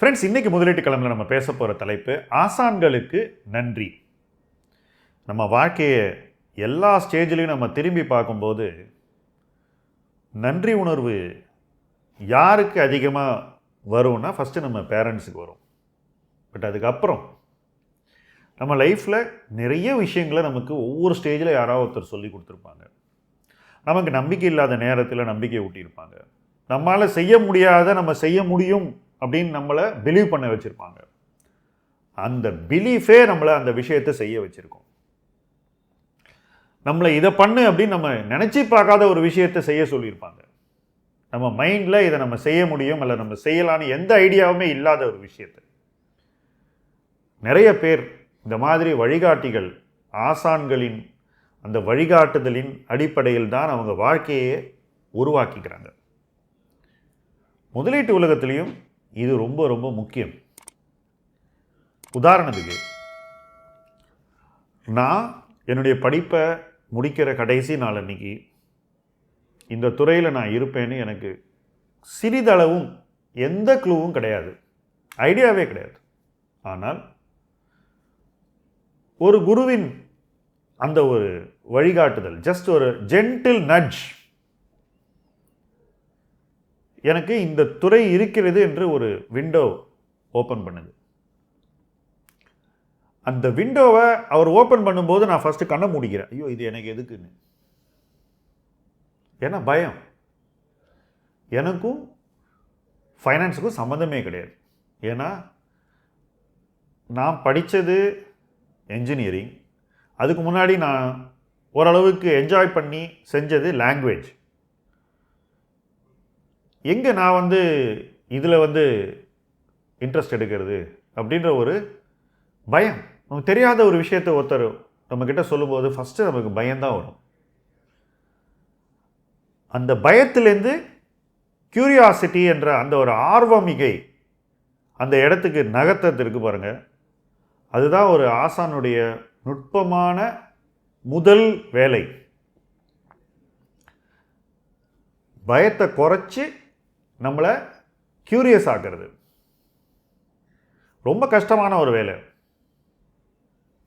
Friends இன்னைக்கு முதலீட்டு கிழமையில் நம்ம பேச போகிற தலைப்பு ஆசான்களுக்கு நன்றி. நம்ம வாழ்க்கையை எல்லா ஸ்டேஜ்லேயும் நம்ம திரும்பி பார்க்கும்போது நன்றி உணர்வு யாருக்கு அதிகமாக வரும்னா ஃபஸ்ட்டு நம்ம பேரண்ட்ஸுக்கு வரும். பட் அதுக்கப்புறம் நம்ம லைஃப்பில் நிறைய விஷயங்களை நமக்கு ஒவ்வொரு ஸ்டேஜில் யாராவது ஒருத்தர் சொல்லி கொடுத்துருப்பாங்க. நமக்கு நம்பிக்கை இல்லாத நேரத்தில் நம்பிக்கை ஊட்டியிருப்பாங்க. நம்மளால் செய்ய முடியாத நம்ம செய்ய முடியும் அப்படின்னு நம்மளை பிலீவ் பண்ண வச்சுருப்பாங்க. அந்த பிலீஃபே நம்மளை அந்த விஷயத்தை செய்ய வச்சுருக்கோம். நம்மளை இதை பண்ணு அப்படின்னு நம்ம நினச்சி பார்க்காத ஒரு விஷயத்தை செய்ய சொல்லியிருப்பாங்க. நம்ம மைண்டில் இதை நம்ம செய்ய முடியும் அல்ல நம்ம செய்யலான்னு எந்த ஐடியாவுமே இல்லாத ஒரு விஷயத்தை. நிறைய பேர் இந்த மாதிரி வழிகாட்டிகள் ஆசான்களின் அந்த வழிகாட்டுதலின் அடிப்படையில் தான் அவங்க வாழ்க்கையே உருவாக்கிக்கிறாங்க. முதலீட்டு உலகத்திலையும் இது ரொம்ப ரொம்ப முக்கியம். உதாரணத்துக்கு நான் என்னுடைய படிப்பை முடிக்கிற கடைசி நாள் அன்னைக்கு இந்த துறையில் நான் இருப்பேன்னு எனக்கு சிறிதளவும் எந்த க்ளூவும் கிடையாது. ஐடியாவே கிடையாது. ஆனால் ஒரு குருவின் அந்த ஒரு வழிகாட்டுதல் ஜஸ்ட் ஒரு ஜென்டில் நட்ஜ் எனக்கு இந்த துறை இருக்கிறது என்று ஒரு விண்டோ ஓப்பன் பண்ணுது. அந்த விண்டோவை அவர் ஓப்பன் பண்ணும்போது நான் ஃபஸ்ட்டு கண்ணை மூடிக்கிறேன். ஐயோ இது எனக்கு எதுக்குன்னு? ஏன்னா பயம். எனக்கும் ஃபைனான்ஸுக்கும் சம்மந்தமே கிடையாது. ஏன்னா நான் படித்தது என்ஜினியரிங் அதுக்கு முன்னாடி நான் ஓரளவுக்கு என்ஜாய் பண்ணி செஞ்சது லாங்குவேஜ் எங்கே நான் வந்து இதில் வந்து இன்ட்ரெஸ்ட் எடுக்கிறது அப்படின்ற ஒரு பயம். நமக்கு தெரியாத ஒரு விஷயத்தை ஒருத்தர் நம்மக்கிட்ட சொல்லும்போது ஃபஸ்ட்டு நமக்கு பயம்தான் வரும். அந்த பயத்திலேருந்து க்யூரியாசிட்டி என்ற அந்த ஒரு ஆர்வமிகை அந்த இடத்துக்கு நகர்த்தது இருக்கு பாருங்கள் அதுதான் ஒரு ஆசானுடைய நுட்பமான முதல் வேலை. பயத்தை குறைச்சி நம்மளை க்யூரியஸ் ஆக்கிறது. ரொம்ப கஷ்டமான ஒரு வேலை.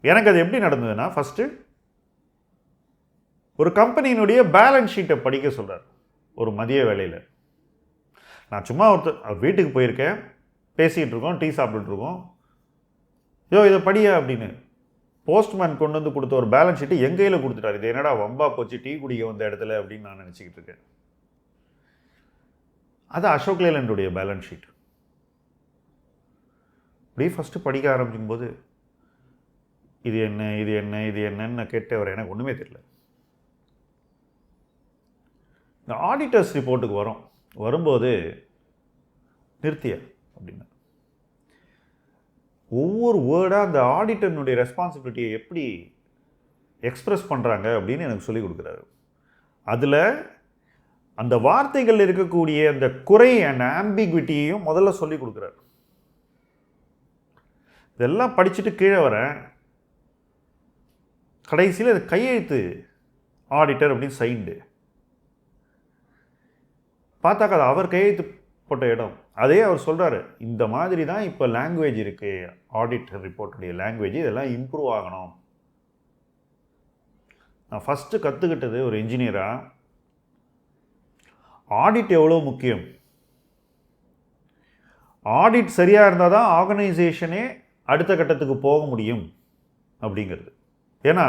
எனக்கு அது எப்படி நடந்ததுன்னா ஃபஸ்ட்டு ஒரு கம்பெனியினுடைய பேலன்ஸ் ஷீட்டை படிக்க சொல்கிறார் ஒரு மதிய வேலையில். நான் சும்மா ஒருத்தர் வீட்டுக்கு போயிருக்கேன் பேசிகிட்டு இருக்கோம் டீ சாப்பிட்டுட்ருக்கோம் யோ இதை படியா அப்படின்னு. போஸ்ட்மேன் கொண்டு வந்து கொடுத்த ஒரு பேலன்ஸ் ஷீட்டு என் கையில் கொடுத்துட்டாரு. இது என்னடா வம்பா போச்சு டீ குடிக்க வந்த இடத்துல அப்படின்னு நான் நினச்சிக்கிட்டு இருக்கேன். அது அசோக் லேலண்டுடைய பேலன்ஸ் ஷீட் அப்படியே ஃபஸ்ட்டு படிக்க ஆரம்பிக்கும் போது இது என்ன இது என்ன இது என்னன்னு நான் கேட்டவர் எனக்கு ஒன்றுமே தெரியல. இந்த ஆடிட்டர்ஸ் ரிப்போர்ட்டுக்கு வரும். வரும்போது நிறுத்திய அப்படின்னா. ஒவ்வொரு வேர்டாக அந்த ஆடிட்டர்னுடைய ரெஸ்பான்சிபிலிட்டியை எப்படி எக்ஸ்ப்ரெஸ் பண்ணுறாங்க அப்படின்னு எனக்கு சொல்லிக் கொடுக்குறாரு. அதில் அந்த வார்த்தைகள் இருக்கக்கூடிய அந்த குறை அண்ட் ஆம்பிக்விட்டியையும் முதல்ல சொல்லி கொடுக்குறாரு. இதெல்லாம் படிச்சுட்டு கீழே வரேன் கடைசியில் அது கையெழுத்து ஆடிட்டர் அப்படின்னு சைண்டு பார்த்தாக்கா அது அவர் கையெழுத்து போட்ட இடம். அதே அவர் சொல்கிறாரு இந்த மாதிரி தான் இப்போ லாங்குவேஜ் இருக்குது ஆடிட்டர் ரிப்போர்ட்டுடைய லாங்குவேஜ் இதெல்லாம் இம்ப்ரூவ் ஆகணும். நான் ஃபஸ்ட்டு கற்றுக்கிட்டது ஒரு இன்ஜினியராக ஆடிட் எவ்வளோ முக்கியம்? ஆடிட் சரியாக இருந்தால் தான் ஆர்கனைசேஷனே அடுத்த கட்டத்துக்கு போக முடியும் அப்படிங்கிறது. ஏன்னா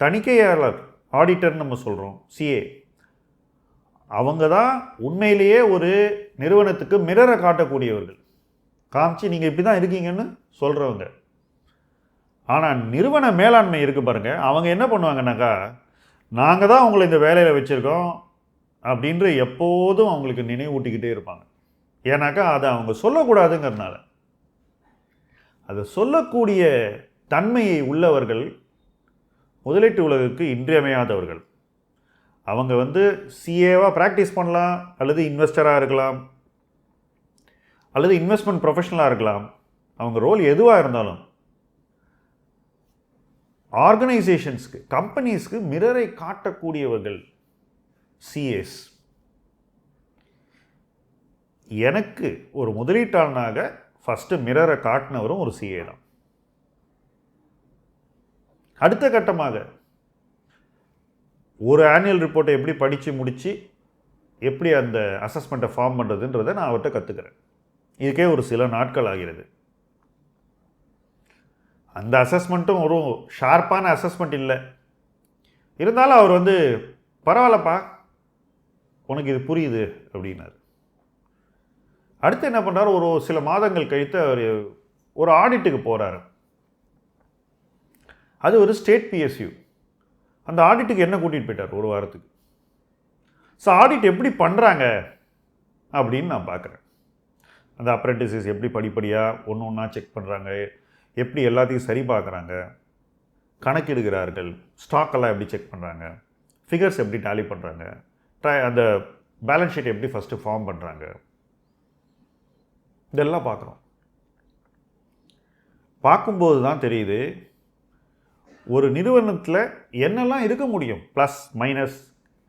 தணிக்கையாளர் ஆடிட்டர்னு நம்ம சொல்கிறோம் சிஏ அவங்க தான் உண்மையிலேயே ஒரு நிறுவனத்துக்கு மிரரை காட்டக்கூடியவர்கள். காமிச்சு நீங்கள் இப்படி தான் இருக்கீங்கன்னு சொல்கிறவங்க ஆனால் நிறுவன மேலாண்மை இருக்குது பாருங்கள் அவங்க என்ன பண்ணுவாங்கன்னாக்கா நாங்கள் தான் உங்களை இந்த வேலையில் வச்சுருக்கோம் அப்படின்ற எப்போதும் அவங்களுக்கு நினைவூட்டிக்கிட்டே இருப்பாங்க. ஏன்னாக்கா அதை அவங்க சொல்லக்கூடாதுங்கிறதுனால. அதை சொல்லக்கூடிய தன்மையை உள்ளவர்கள் முதலீட்டு உலகுக்கு இன்றியமையாதவர்கள். அவங்க வந்து சிஏவாக ப்ராக்டிஸ் பண்ணலாம் அல்லது இன்வெஸ்டராக இருக்கலாம் அல்லது இன்வெஸ்ட்மெண்ட் ப்ரொஃபஷனலாக இருக்கலாம். அவங்க ரோல் எதுவாக இருந்தாலும் ஆர்கனைசேஷன்ஸ்க்கு கம்பெனிஸ்க்கு மிரரை காட்டக்கூடியவர்கள். சிஏஸ் எனக்கு ஒரு முதலீட்டாளனாக ஃபஸ்ட்டு மிரரை காட்டினவரும் ஒரு சிஏ தான். அடுத்த கட்டமாக ஒரு ஆனுவல் ரிப்போர்ட்டை எப்படி படித்து முடித்து எப்படி அந்த அசஸ்மெண்ட்டை ஃபார்ம் பண்ணுறதுன்றதை நான் அவர்கிட்ட கற்றுக்கிறேன் இதுக்கே ஒரு சில நாட்கள் ஆகிறது. அந்த அசஸ்மெண்ட்டும் ஒரு ஷார்ப்பான அசஸ்மெண்ட் இல்லை. இருந்தாலும் அவர் வந்து பரவாயில்லப்பா உனக்கு இது புரியுது அப்படின்னாரு. அடுத்து என்ன பண்ணுறாரு ஒரு சில மாதங்கள் கழித்து அவர் ஒரு ஆடிட்டுக்கு போகிறாரு அது ஒரு ஸ்டேட் பிஎஸ்யூ அந்த ஆடிட்டுக்கு என்ன கூட்டிகிட்டு போயிட்டார்? ஒரு வாரத்துக்கு. ஸோ ஆடிட் எப்படி பண்ணுறாங்க அப்படின்னு நான் பார்க்குறேன். அந்த அப்ரெண்டிசஸ் எப்படி படிப்படியாக ஒன்று ஒன்றா செக் பண்ணுறாங்க எப்படி எல்லாத்தையும் சரி பார்க்குறாங்க. கணக்கிடுகிறார்கள். ஸ்டாக்கெல்லாம் எப்படி செக் பண்ணுறாங்க ஃபிகர்ஸ் எப்படி டேலி பண்ணுறாங்க அந்த பேலன்ஸ் ஷீட் எப்படி ஃபஸ்ட்டு ஃபார்ம் பண்ணுறாங்க இதெல்லாம் பார்க்குறோம். பார்க்கும்போது தான் தெரியுது ஒரு நிறுவனத்தில் என்னெல்லாம் இருக்க முடியும்? ப்ளஸ் மைனஸ்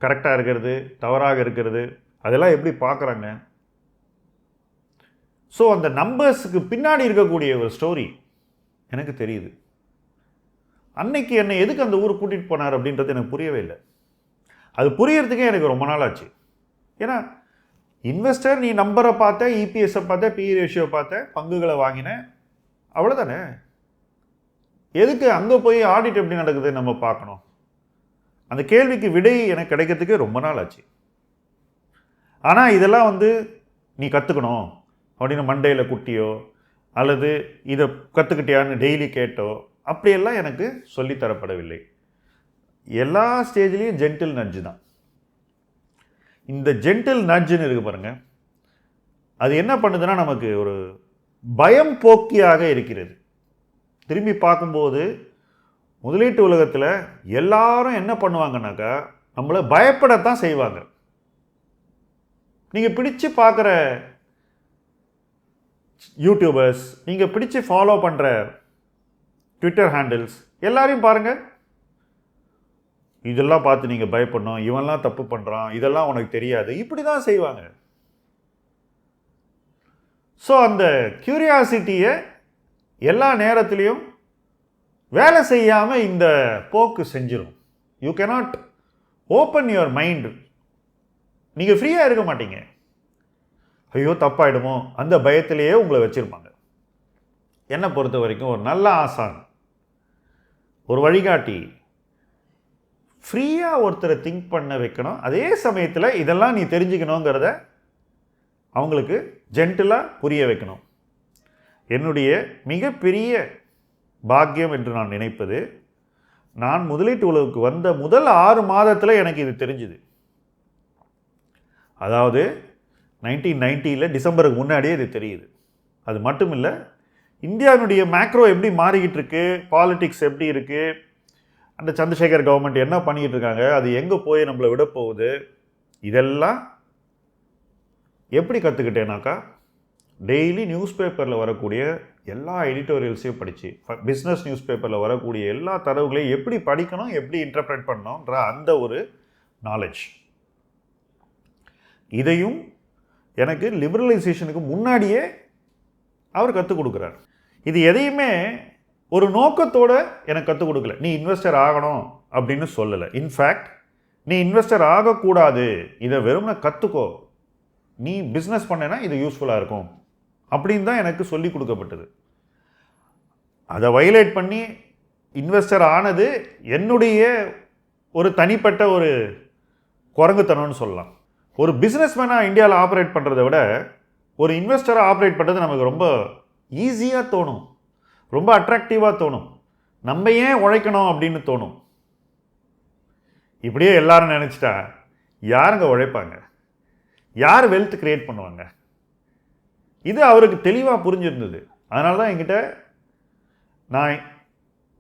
கரெக்டாக இருக்கிறது தவறாக இருக்கிறது அதெல்லாம் எப்படி பார்க்குறாங்க? ஸோ அந்த நம்பர்ஸுக்கு பின்னாடி இருக்கக்கூடிய ஒரு ஸ்டோரி எனக்கு தெரியுது. அன்னைக்கு என்னை எதுக்கு அந்த ஊர் கூட்டிகிட்டு போனார் அப்படின்றது எனக்கு புரியவே இல்லை. அது புரியறதுக்கே எனக்கு ரொம்ப நாள் ஆச்சு ஏன்னா இன்வெஸ்டர் நீ நம்பரை பார்த்த இபிஎஸ்ஸை பார்த்த பி ரேஷியோ பார்த்த பங்குகளை வாங்கினேன் அவ்வளோதானே எதுக்கு அங்கே போய் ஆடிட் எப்படி நடக்குது நம்ம பார்க்கணும்? அந்த கேள்விக்கு விடை எனக்கு கிடைக்கிறதுக்கு ரொம்ப நாள் ஆச்சு ஆனால் இதெல்லாம் வந்து நீ கற்றுக்கணும் அப்படின்னு மண்டையில் குட்டியோ அல்லது இதை கற்றுக்கிட்டியான்னு டெய்லி கேட்டோ அப்படியெல்லாம் எனக்கு சொல்லித்தரப்படவில்லை எல்லா ஸ்டேஜ்லேயும் ஜென்டில் நட்ஜு தான். இந்த ஜென்டில் நட்ஜுன்னு இருக்கு பாருங்கள் அது என்ன பண்ணுதுன்னா நமக்கு ஒரு பயம் போக்கியாக இருக்கிறது. திரும்பி பார்க்கும்போது முதலீட்டு உலகத்தில் எல்லாரும் என்ன பண்ணுவாங்கனாக்கா நம்மளை பயப்படத்தான் செய்வாங்க. நீங்கள் பிடிச்சு பார்க்குற யூடியூபர்ஸ் நீங்கள் பிடிச்சு ஃபாலோ பண்ணுற ட்விட்டர் ஹேண்டில்ஸ் எல்லாரையும் பாருங்கள் இதெல்லாம் பார்த்து நீங்கள் பயப்படணும் இவன்லாம் தப்பு பண்ணுறான் இதெல்லாம் உனக்கு தெரியாது. இப்படி தான் செய்வாங்க. ஸோ அந்த க்யூரியாசிட்டியை எல்லா நேரத்துலையும் வேலை செய்யாமல் இந்த போக்கு செஞ்சிடும் you cannot open your mind நீங்கள் ஃப்ரீயாக இருக்க மாட்டீங்க. ஐயோ தப்பாயிடுமோ? அந்த பயத்திலேயே உங்களை வச்சுருப்பாங்க. என்னை பொறுத்த வரைக்கும் ஒரு நல்ல ஆசான் ஒரு வழிகாட்டி ஃப்ரீயாக ஒருத்தரை திங்க் பண்ண வைக்கணும். அதே சமயத்தில் இதெல்லாம் நீ தெரிஞ்சுக்கணுங்கிறத அவங்களுக்கு ஜென்டிலாக புரிய வைக்கணும். என்னுடைய மிகப்பெரிய பாக்கியம் என்று நான் நினைப்பது நான் முதலீட்டு உலகுக்கு வந்த முதல் ஆறு மாதத்தில் எனக்கு இது தெரிஞ்சுது. அதாவது நைன்டீன் நைன்ட்டியில் டிசம்பருக்கு முன்னாடியே இது தெரியுது. அது மட்டும் இல்லை இந்தியாவினுடைய மேக்ரோ எப்படி மாறிக்கிட்டு இருக்கு பாலிட்டிக்ஸ் எப்படி இருக்குது அந்த சந்திரசேகர் கவர்மெண்ட் என்ன பண்ணிகிட்டு இருக்காங்க? அது எங்கே போய் நம்மளை விட போகுது? இதெல்லாம் எப்படி கற்றுக்கிட்டேனாக்கா டெய்லி நியூஸ் பேப்பரில் வரக்கூடிய எல்லா எடிட்டோரியல்ஸையும் படித்து பிஸ்னஸ் நியூஸ் பேப்பரில் வரக்கூடிய எல்லா தரவுகளையும் எப்படி படிக்கணும் எப்படி இன்டர்பிரேட் பண்ணணுன்ற அந்த ஒரு நாலேஜ் இதையும் எனக்கு லிபரலைசேஷனுக்கு முன்னாடியே அவர் கற்றுக் கொடுக்குறார். இது எதையுமே ஒரு நோக்கத்தோடு எனக்கு கற்றுக் கொடுக்கல. நீ இன்வெஸ்டர் ஆகணும் அப்படின்னு சொல்லலை. இன்ஃபேக்ட் நீ இன்வெஸ்டர் ஆகக்கூடாது. இதை வெறும்ன கற்றுக்கோ நீ பிஸ்னஸ் பண்ணேன்னா இது யூஸ்ஃபுல்லாக இருக்கும். அப்படின்னு தான் எனக்கு சொல்லி கொடுக்கப்பட்டது. அதை வயலேட் பண்ணி இன்வெஸ்டர் ஆனது என்னுடைய ஒரு தனிப்பட்ட ஒரு குரங்குத்தனம்னு சொல்லலாம். ஒரு பிஸ்னஸ்மேனாக இந்தியாவில் ஆப்ரேட் பண்ணுறத விட ஒரு இன்வெஸ்டராக ஆப்ரேட் பண்ணுறது நமக்கு ரொம்ப ஈஸியாக தோணும். ரொம்ப அட்ராக்டிவாக தோணும். நம்ம ஏன் உழைக்கணும் அப்படின்னு தோணும். இப்படியே எல்லாரும் நினச்சிட்டா யாருங்க உழைப்பாங்க? யார் வெல்த் க்ரியேட் பண்ணுவாங்க? இது அவருக்கு தெளிவாக புரிஞ்சிருந்தது. அதனால தான் என்கிட்ட நான்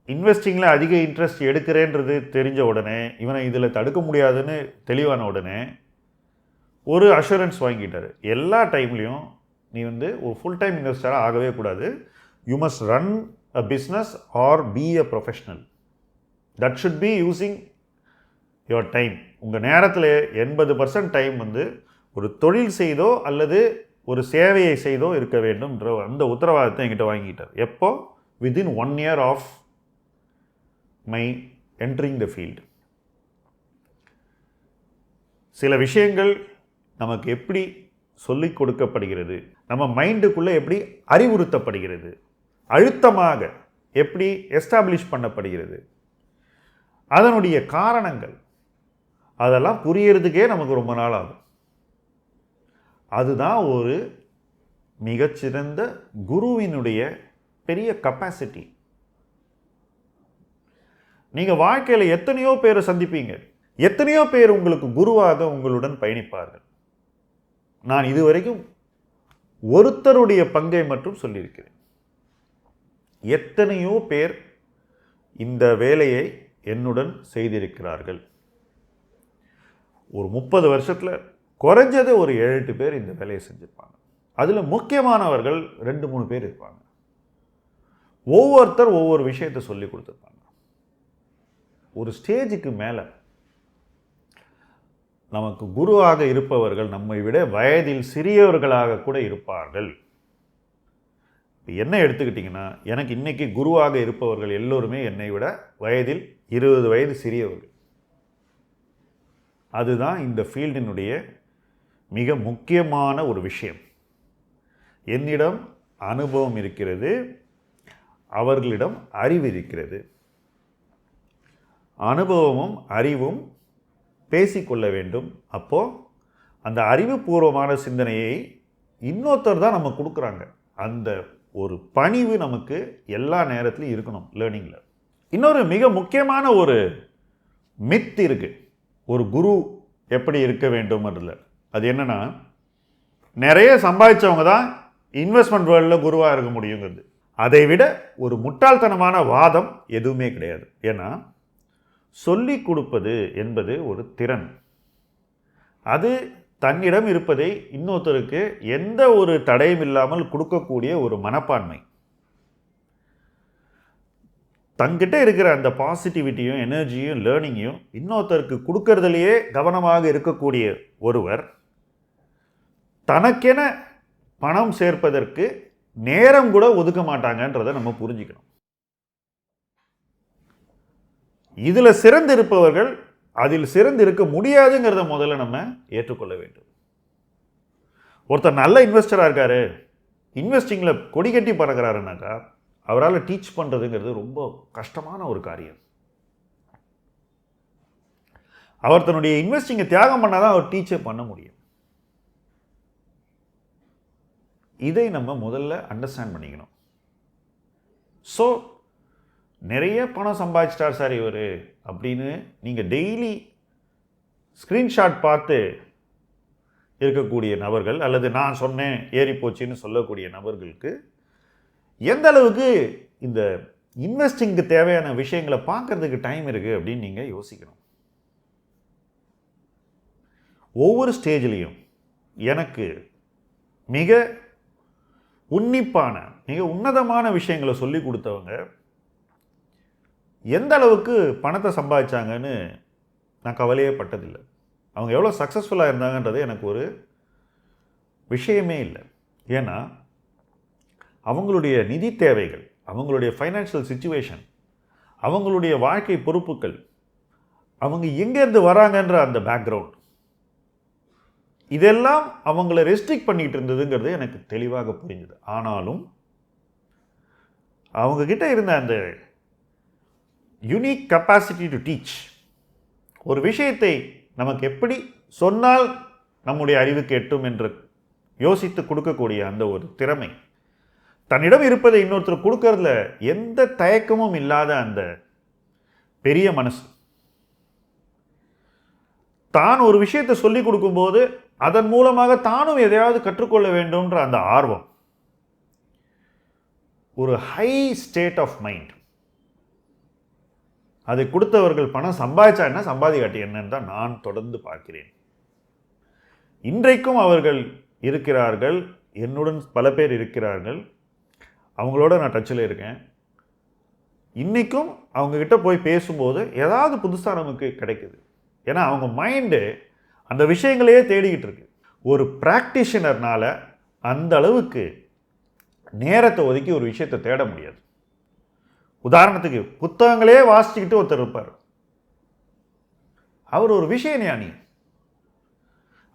இன்வெஸ்டிங்கில் அதிக இன்ட்ரெஸ்ட் எடுக்கிறேன்றது தெரிஞ்ச உடனே இவனை இதில் தடுக்க முடியாதுன்னு தெளிவான உடனே ஒரு அஷூரன்ஸ் வாங்கிட்டார். எல்லா டைம்லேயும் நீ வந்து ஒரு ஃபுல் டைம் இன்வெஸ்டராக ஆகவே கூடாது. You must run a business or be a professional that should be using your time உங்கள் நேரத்தில் எண்பது பர்சன்ட் டைம் வந்து ஒரு தொழில் செய்தோ அல்லது ஒரு சேவையை செய்தோ இருக்க வேண்டும்ன்ற அந்த உத்தரவாதத்தை என்கிட்ட வாங்கிட்டார். எப்போ? Within one year of my entering the field சில விஷயங்கள் நமக்கு எப்படி சொல்லிக் கொடுக்கப்படுகிறது? நம்ம மைண்டுக்குள்ளே எப்படி அறிவுறுத்தப்படுகிறது? அழுத்தமாக எப்படி எஸ்டாப்ளிஷ் பண்ணப்படுகிறது? அதனுடைய காரணங்கள். அதெல்லாம் புரியறதுக்கே நமக்கு ரொம்ப நாள் ஆகும். அதுதான் ஒரு மிகச்சிறந்த குருவினுடைய பெரிய கப்பாசிட்டி நீங்கள் வாழ்க்கையில் எத்தனையோ பேரை சந்திப்பீங்க. எத்தனையோ பேர் உங்களுக்கு குருவாக உங்களுடன் பயணிப்பார்கள். நான் இதுவரைக்கும் ஒருத்தருடைய பங்கை மட்டும் சொல்லியிருக்கிறேன். எத்தனையோ பேர் இந்த வேலையை என்னுடன் செய்திருக்கிறார்கள். ஒரு முப்பது வருஷத்தில் குறைஞ்சது ஒரு ஏழு எட்டு பேர் இந்த வேலையை செஞ்சுருப்பாங்க. அதில் முக்கியமானவர்கள் ரெண்டு மூணு பேர் இருப்பாங்க. ஒவ்வொருத்தர் ஒவ்வொரு விஷயத்தை சொல்லி கொடுத்துருப்பாங்க. ஒரு ஸ்டேஜுக்கு மேலே நமக்கு குருவாக இருப்பவர்கள் நம்மை விட வயதில் சிறியவர்களாக கூட இருப்பார்கள். இப்போ என்ன எடுத்துக்கிட்டிங்கன்னா எனக்கு இன்றைக்கி குருவாக இருப்பவர்கள் எல்லோருமே என்னை விட வயதில் இருபது வயது சிறியவர்கள். அதுதான் இந்த ஃபீல்டினுடைய மிக முக்கியமான ஒரு விஷயம். என்னிடம் அனுபவம் இருக்கிறது அவர்களிடம் அறிவு இருக்கிறது. அனுபவமும் அறிவும் பேசிக்கொள்ள வேண்டும். அப்போது அந்த அறிவுபூர்வமான சிந்தனையை இன்னொருத்தர் தான் நம்ம கொடுக்குறாங்க. அந்த ஒரு பணிவு நமக்கு எல்லா நேரத்துலையும் இருக்கணும் லேர்னிங்கில் இன்னொரு மிக முக்கியமான ஒரு மித் இருக்குது ஒரு குரு எப்படி இருக்க வேண்டும்ன்றதில் அது என்னென்னா நிறைய சம்பாதிச்சவங்க தான் இன்வெஸ்ட்மெண்ட் வேர்ல்டில் குருவாக இருக்க முடியுங்கிறது. அதை விட ஒரு முட்டாள்தனமான வாதம் எதுவுமே கிடையாது. ஏன்னா சொல்லி கொடுப்பது என்பது ஒரு திறன். அது தன்னிடம் இருப்பதை இன்னொருத்தருக்கு எந்த ஒரு தடையும் இல்லாமல் கொடுக்கக்கூடிய ஒரு மனப்பான்மை. தங்கிட்ட இருக்கிற அந்த பாசிட்டிவிட்டியும் எனர்ஜியும் லேர்னிங்கையும் இன்னொருத்தருக்கு கொடுக்கறதுலையே கவனமாக இருக்கக்கூடிய ஒருவர் தனக்கென பணம் சேர்ப்பதற்கு நேரம் கூட ஒதுக்க மாட்டாங்கன்றதை நம்ம புரிஞ்சுக்கணும். இதில் சிறந்திருப்பவர்கள் அதில் சிறந்து இருக்க முடியாதுங்கிறத முதல்ல நம்ம ஏற்றுக்கொள்ள வேண்டும். ஒருத்தர் நல்ல இன்வெஸ்டராக இருக்காரு. இன்வெஸ்டிங்கில் கொடி கட்டி பறக்கிறாருனாக்கா அவரால் டீச் பண்ணுறதுங்கிறது ரொம்ப கஷ்டமான ஒரு காரியம். அவர் தன்னுடைய இன்வெஸ்டிங்கை தியாகம் பண்ணால் தான் அவர் டீச்சர் பண்ண முடியும். இதை நம்ம முதல்ல அண்டர்ஸ்டாண்ட் பண்ணிக்கணும். ஸோ நிறைய பணம் சம்பாதிச்சிட்டார் சார் இவர் அப்படின்னு நீங்கள் டெய்லி ஸ்க்ரீன்ஷாட் பார்த்து இருக்கக்கூடிய நபர்கள் அல்லது நான் சொன்னேன் ஏறி போச்சுன்னு சொல்லக்கூடிய நபர்களுக்கு எந்த அளவுக்கு இந்த இன்வெஸ்டிங்க்கு தேவையான விஷயங்களை பார்க்கறதுக்கு டைம் இருக்குது அப்படின்னு நீங்கள் யோசிக்கணும். ஒவ்வொரு ஸ்டேஜ்லேயும் எனக்கு மிக உன்னிப்பான மிக உன்னதமான விஷயங்களை சொல்லி கொடுத்தவங்க எந்த அளவுக்கு பணத்தை சம்பாதிச்சாங்கன்னு நான் கவலையே பட்டதில்லை. அவங்க எவ்வளோ சக்ஸஸ்ஃபுல்லாக இருந்தாங்கன்றது எனக்கு ஒரு விஷயமே இல்லை. ஏன்னா அவங்களுடைய நிதி தேவைகள் அவங்களுடைய ஃபைனான்ஷியல் சுச்சுவேஷன் அவங்களுடைய வாழ்க்கை பொறுப்புகள் அவங்க எங்கேருந்து வராங்கன்ற அந்த பேக்ரவுண்ட் இதெல்லாம் அவங்கள ரெஸ்ட்ரிக்ட் பண்ணிகிட்டு இருந்ததுங்கிறது எனக்கு தெளிவாக புரிஞ்சுது. ஆனாலும் அவங்கக்கிட்ட இருந்த அந்த யுனிக் கெப்பாசிட்டி டு டீச் ஒரு விஷயத்தை நமக்கு எப்படி சொன்னால் நம்முடைய அறிவு கேட்டும் என்று யோசித்து கொடுக்கக்கூடிய அந்த ஒரு திறமை. தன்னிடம் இருப்பதை இன்னொருத்தர் கொடுக்கறதுல எந்த தயக்கமும் இல்லாத அந்த பெரிய மனசு. தான் ஒரு விஷயத்தை சொல்லி கொடுக்கும்போது அதன் மூலமாக தானும் எதையாவது கற்றுக்கொள்ள வேண்டும்ன்ற அந்த ஆர்வம். ஒரு ஹை ஸ்டேட் ஆஃப் மைண்ட் அதை கொடுத்தவர்கள் பணம் சம்பாதிச்சா என்ன? சம்பாதிக்காட்டி என்னன்னு தான் நான் தொடர்ந்து பார்க்கிறேன். இன்றைக்கும் அவர்கள் இருக்கிறார்கள் என்னுடன் பல பேர் இருக்கிறார்கள். அவங்களோட நான் டச்சில் இருக்கேன். இன்றைக்கும் அவங்கக்கிட்ட போய் பேசும்போது ஏதாவது புதுசாக நமக்கு கிடைக்குது. ஏன்னா அவங்க மைண்டு அந்த விஷயங்களையே தேடிக்கிட்டு இருக்கு. ஒரு ப்ராக்டிஷனர்னால் அந்த அளவுக்கு நேரத்தை ஒதுக்கி ஒரு விஷயத்தை தேட முடியாது. உதாரணத்துக்கு புத்தகங்களே வாசிச்சுக்கிட்டு ஒருத்தர் இருப்பார். அவர் ஒரு விஷய ஞானி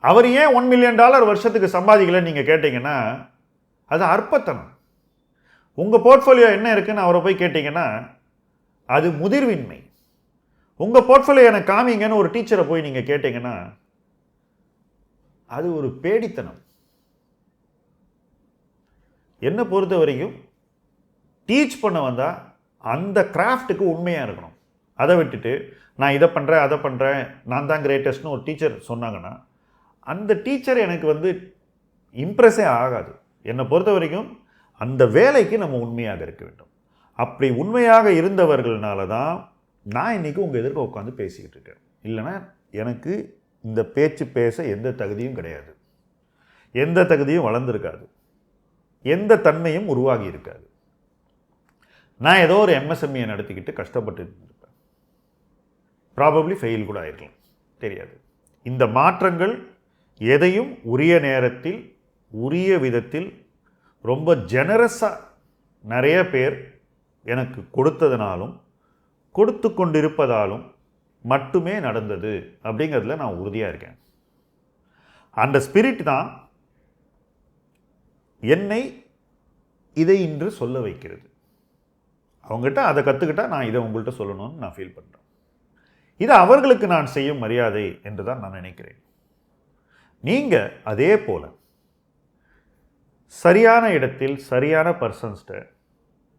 அவர் ஏன் ஒன் மில்லியன் டாலர் வருஷத்துக்கு சம்பாதிக்கலன்னு நீங்கள் கேட்டிங்கன்னா அது அற்பத்தனம். உங்கள் போர்ட்ஃபோலியோ என்ன இருக்குன்னு அவரை போய் கேட்டிங்கன்னா அது முதிர்வின்மை. உங்கள் போர்ட்ஃபோலியோ எனக்கு காமிங்கன்னு ஒரு டீச்சரை போய் நீங்கள் கேட்டிங்கன்னா அது ஒரு பேடித்தனம். என்னை பொறுத்த வரைக்கும் டீச் பண்ண வந்தால் அந்த கிராஃப்ட்டுக்கு உண்மையாக இருக்கணும். அதை விட்டுட்டு நான் இதை பண்ணுறேன் அதை பண்ணுறேன் நான் தான் கிரேட்டஸ்ட்னு ஒரு டீச்சர் சொன்னாங்கன்னா அந்த டீச்சர் எனக்கு வந்து இம்ப்ரெஸ்ஸே ஆகாது. என்னை பொறுத்த வரைக்கும் அந்த வேலைக்கு நம்ம உண்மையாக இருக்க வேண்டும். அப்படி உண்மையாக இருந்தவர்களால தான் நான் இன்றைக்கி உங்கள் எதிர்க்க உட்காந்து பேசிக்கிட்டு இருக்கேன். இல்லைன்னா எனக்கு இந்த பேச்சு பேச எந்த தகுதியும் கிடையாது. எந்த தகுதியும் வளர்ந்துருக்காது. எந்த தன்மையும் உருவாகி இருக்காது. நான் ஏதோ ஒரு எம்எஸ்எம்இயை நடத்திக்கிட்டு கஷ்டப்பட்டு இருப்பேன். ப்ராபப்ளி ஃபெயில் கூட ஆயிருக்கலாம். தெரியாது. இந்த மாற்றங்கள் எதையும் உரிய நேரத்தில் உரிய விதத்தில் ரொம்ப ஜெனரஸாக நிறைய பேர் எனக்கு கொடுத்ததுனாலும் கொடுத்து கொண்டிருப்பதாலும் மட்டுமே நடந்தது அப்படிங்கிறதுல நான் உறுதியாக இருக்கேன். அந்த ஸ்பிரிட் தான் என்னை இதை இன்று சொல்ல வைக்கிறது. அவங்ககிட்ட அதை கற்றுக்கிட்டா நான் இதை உங்கள்கிட்ட சொல்லணும்னு நான் ஃபீல் பண்ணுறேன் இது அவர்களுக்கு நான் செய்யும் மரியாதை என்று தான் நான் நினைக்கிறேன். நீங்கள் அதே போல் சரியான இடத்தில் சரியான பர்சன்ஸ்கிட்ட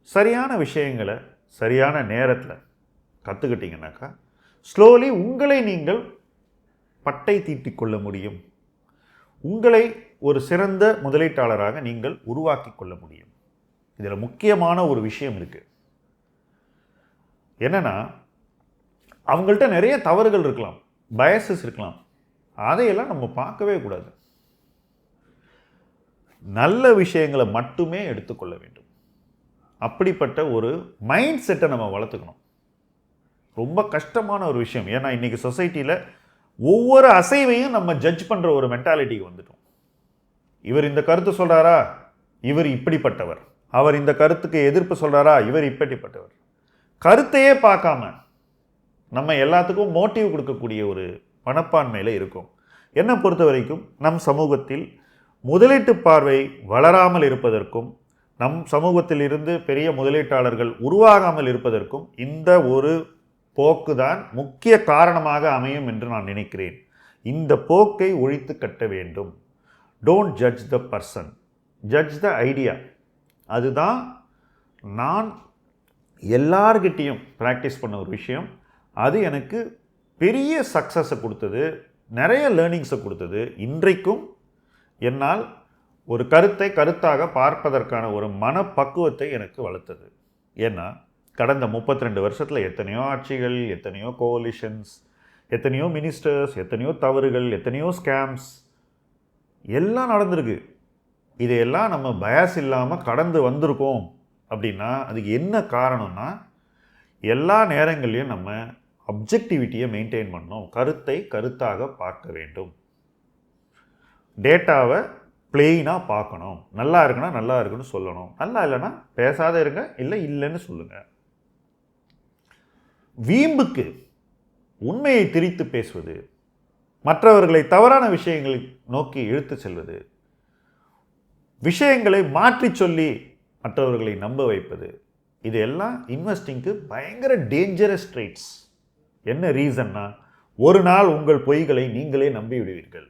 சரியான விஷயங்களை சரியான நேரத்தில் கற்றுக்கிட்டிங்கனாக்கா ஸ்லோலி உங்களை நீங்கள் பட்டை தீட்டிக் கொள்ள முடியும். உங்களை ஒரு சிறந்த முதலீட்டாளராக நீங்கள் உருவாக்கி கொள்ள முடியும். இதில் முக்கியமான ஒரு விஷயம் இருக்குது என்னென்னா அவங்கள்ட்ட நிறைய தவறுகள் இருக்கலாம் பயசஸ் இருக்கலாம். அதையெல்லாம் நம்ம பார்க்கவே கூடாது. நல்ல விஷயங்களை மட்டுமே எடுத்துக்கொள்ள வேண்டும். அப்படிப்பட்ட ஒரு மைண்ட் செட்டை நம்ம வளர்த்துக்கணும். ரொம்ப கஷ்டமான ஒரு விஷயம். ஏன்னா இன்றைக்கி சொசைட்டியில் ஒவ்வொரு அசைவையும் நம்ம ஜட்ஜ் பண்ணுற ஒரு மென்டாலிட்டிக்கு வந்துட்டோம். இவர் இந்த கருத்து சொல்கிறாரா இவர் இப்படிப்பட்டவர். அவர் இந்த கருத்துக்கு எதிர்ப்பு சொல்கிறாரா இவர் இப்படிப்பட்டவர். கருத்தையே பார்க்காம நம்ம எல்லாத்துக்கும் மோட்டிவ் கொடுக்கக்கூடிய ஒரு மனப்பான்மையில் இருக்கும். என்னை பொறுத்த வரைக்கும் நம் சமூகத்தில் முதலீட்டு பார்வை வளராமல் இருப்பதற்கும் நம் சமூகத்தில் இருந்து பெரிய முதலீட்டாளர்கள் உருவாகாமல் இருப்பதற்கும் இந்த ஒரு போக்கு தான் முக்கிய காரணமாக அமையும் என்று நான் நினைக்கிறேன். இந்த போக்கை ஒழித்து கட்ட வேண்டும். Don't judge the person judge the idea அதுதான் நான் எல்லார்கிட்டேயும் ப்ராக்டிஸ் பண்ண ஒரு விஷயம். அது எனக்கு பெரிய சக்ஸஸை கொடுத்தது நிறைய லேர்னிங்ஸை கொடுத்தது. இன்றைக்கும் என்னால் ஒரு கருத்தை கருத்தாக பார்ப்பதற்கான ஒரு மனப்பக்குவத்தை எனக்கு வளர்த்தது. ஏன்னா கடந்த 32 ரெண்டு வருஷத்தில் எத்தனையோ ஆட்சிகள் எத்தனையோ கோலிஷன்ஸ் எத்தனையோ மினிஸ்டர்ஸ் எத்தனையோ தவறுகள் எத்தனையோ ஸ்கேம்ஸ் எல்லாம் நடந்திருக்கு. இதையெல்லாம் நம்ம பயஸ் இல்லாமல் கடந்து வந்திருக்கோம். அப்படின்னா அதுக்கு என்ன காரணம்னா எல்லா நேரங்களையும் நம்ம அப்ஜெக்டிவிட்டியை மெயின்டைன் பண்ணோம் கருத்தை கருத்தாக பார்க்க வேண்டும். டேட்டாவை பிளெயினாக பார்க்கணும். நல்லா இருக்குன்னா நல்லா இருக்குன்னு சொல்லணும். நல்லா இல்லைன்னா பேசாத இருங்க இல்லை இல்லைன்னு சொல்லுங்கள் வீம்புக்கு உண்மையை திரித்து பேசுவது மற்றவர்களை தவறான விஷயங்களை நோக்கி இழுத்து செல்வது விஷயங்களை மாற்றி சொல்லி மற்றவர்களை நம்ப வைப்பது. இது எல்லாம் இன்வெஸ்டிங்க்கு பயங்கர டேஞ்சரஸ் ட்ரேட்ஸ் என்ன ரீசன்னா ஒரு நாள் உங்கள் பொய்களை நீங்களே நம்பி விடுவீர்கள்.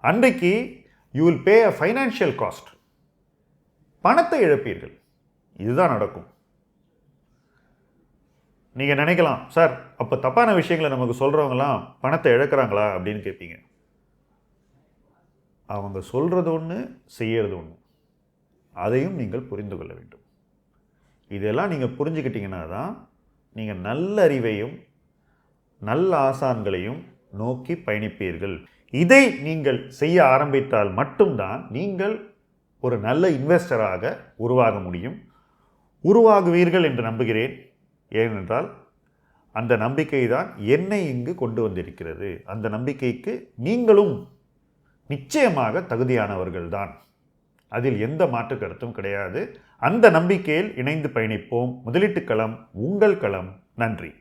அன்றைக்கு you will pay a financial cost பணத்தை இழப்பீர்கள். இதுதான் நடக்கும். நீங்கள் நினைக்கலாம் சார் அப்போ தப்பான விஷயங்களை நமக்கு சொல்கிறவங்களாம் பணத்தை இழக்கிறாங்களா? அப்படின்னு கேட்பீங்க. அவங்க சொல்கிறது ஒன்று செய்யறது ஒன்று அதையும் நீங்கள் புரிந்து கொள்ள வேண்டும். இதெல்லாம் நீங்கள் புரிஞ்சுக்கிட்டீங்கன்னா தான் நீங்கள் நல்ல அறிவையும் நல்ல ஆசான்களையும் நோக்கி பயணிப்பீர்கள். இதை நீங்கள் செய்ய ஆரம்பித்தால் மட்டும்தான் நீங்கள் ஒரு நல்ல இன்வெஸ்டராக உருவாக முடியும். உருவாகுவீர்கள் என்று நம்புகிறேன். ஏனென்றால் அந்த நம்பிக்கை தான் என்னை இங்கு கொண்டு வந்திருக்கிறது. அந்த நம்பிக்கைக்கு நீங்களும் நிச்சயமாக தகுதியானவர்கள்தான். அதில் எந்த மாற்று கருத்தும் கிடையாது. அந்த நம்பிக்கையில் இணைந்து பயணிப்போம். முதலீட்டு களம் உங்கள் களம். நன்றி.